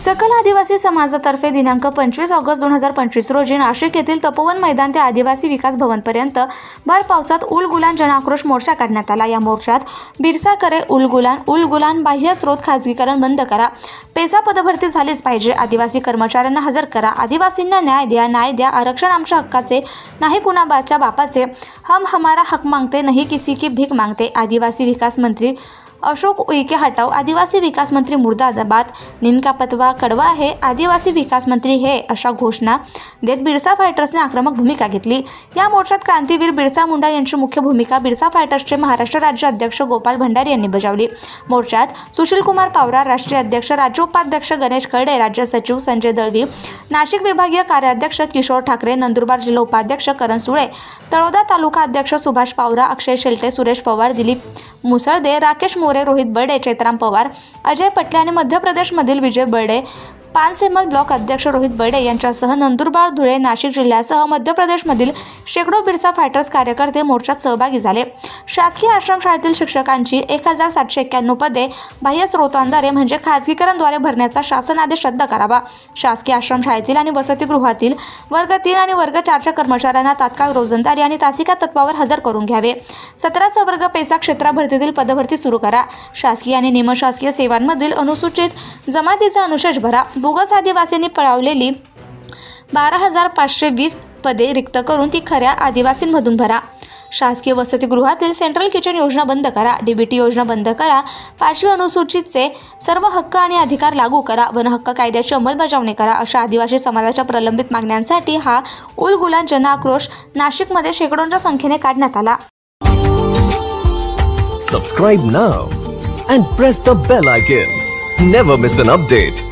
सकल आदिवासी समाजातर्फे दिनांक पंचवीस ऑगस्ट दोन हजार पंचवीस रोजी नाशिक येथील तपोवन मैदान ते आदिवासी विकास भवनपर्यंत भर पावसात उल गुलान मोर्चा काढण्यात आला. या मोर्चात बिरसा करे उल गुलान उल गुलान बाह्य स्रोत खाजगीकरण बंद करा. पेसा पदभरती झालीच पाहिजे. आदिवासी कर्मचाऱ्यांना हजर करा. आदिवासींना न्याय द्या न्याय द्या. आरक्षण आमच्या हक्काचे नाही कुणाबाच्या बापाचे. हम हमारा हक मागते नाही किसी की भीक मागते. आदिवासी विकास मंत्री अशोक उईके हटाव आदिवासी विकास मंत्री मुर्दाबाद नीम पतवा कडवा आहे आदिवासी विकास मंत्री हे अशा घोषणा देत बिरसा फायटर्सने आक्रमक भूमिका घेतली. या मोर्चात क्रांतीवीर बिरसा मुंडा यांची मुख्य भूमिका बिरसा फायटर्सचे महाराष्ट्र राज्य अध्यक्ष गोपाल भंडारी यांनी बजावली. मोर्चात सुशीलकुमार पावरा राष्ट्रीय अध्यक्ष राज्य उपाध्यक्ष गणेश खर्डे राज्य सचिव संजय दळवी नाशिक विभागीय कार्याध्यक्ष किशोर ठाकरे नंदुरबार जिल्हा उपाध्यक्ष करण सुळे तळोदा तालुका अध्यक्ष सुभाष पावरा अक्षय शेलटे सुरेश पवार दिलीप मुसळदे राकेश मोरे रोहित बर्डे चैत्राम पवार अजय पटले आणि मध्य प्रदेशमधील विजय बर्डे पानसेमल ब्लॉक अध्यक्ष रोहित बर्डे यांच्यासह नंदुरबार धुळे नाशिक जिल्ह्यासह मध्य प्रदेशमधील शेकडो बिरसा फायटर्स कार्यकर्ते मोर्चात सहभागी झाले. शासकीय आश्रमशाळेतील शिक्षकांची एक हजार सातशे एक्क्याण्णव पदे बाह्य स्रोतांद्वारे म्हणजे खाजगीकरणद्वारे भरण्याचा शासन आदेश रद्द करावा. शासकीय आश्रमशाळेतील आणि वसतिगृहातील वर्ग तीन आणि वर्ग चारच्या कर्मचाऱ्यांना तात्काळ रोजंदारी आणि तासिका तत्वावर हजर करून घ्यावे. सतरा सवर्ग पेसा क्षेत्रा भरतीतील पदभरती सुरू करा. शासकीय आणि निमशासकीय सेवांमधील अनुसूचित जमातीचा अनुशेष भरा. बोगस आदिवासींनी पळवलेली बारा हजार पाचशे वीस पदे रिक्त करून ती खऱ्या आदिवासींमधून भरा. शासकीय वसतिगृहातील सेंट्रल किचन योजना बंद करा. डीबीटी योजना बंद करा. पाचवी अनुसूचितचे सर्व हक्क आणि अधिकार लागू करा. वनहक्क कायद्याची अंमलबजावणी करा. अशा आदिवासी समाजाच्या प्रलंबित मागण्यांसाठी हा उलगुलान जनआक्रोश नाशिकमध्ये शेकडोंच्या संख्येने काढण्यात आला. Subscribe now and press the bell icon never miss an update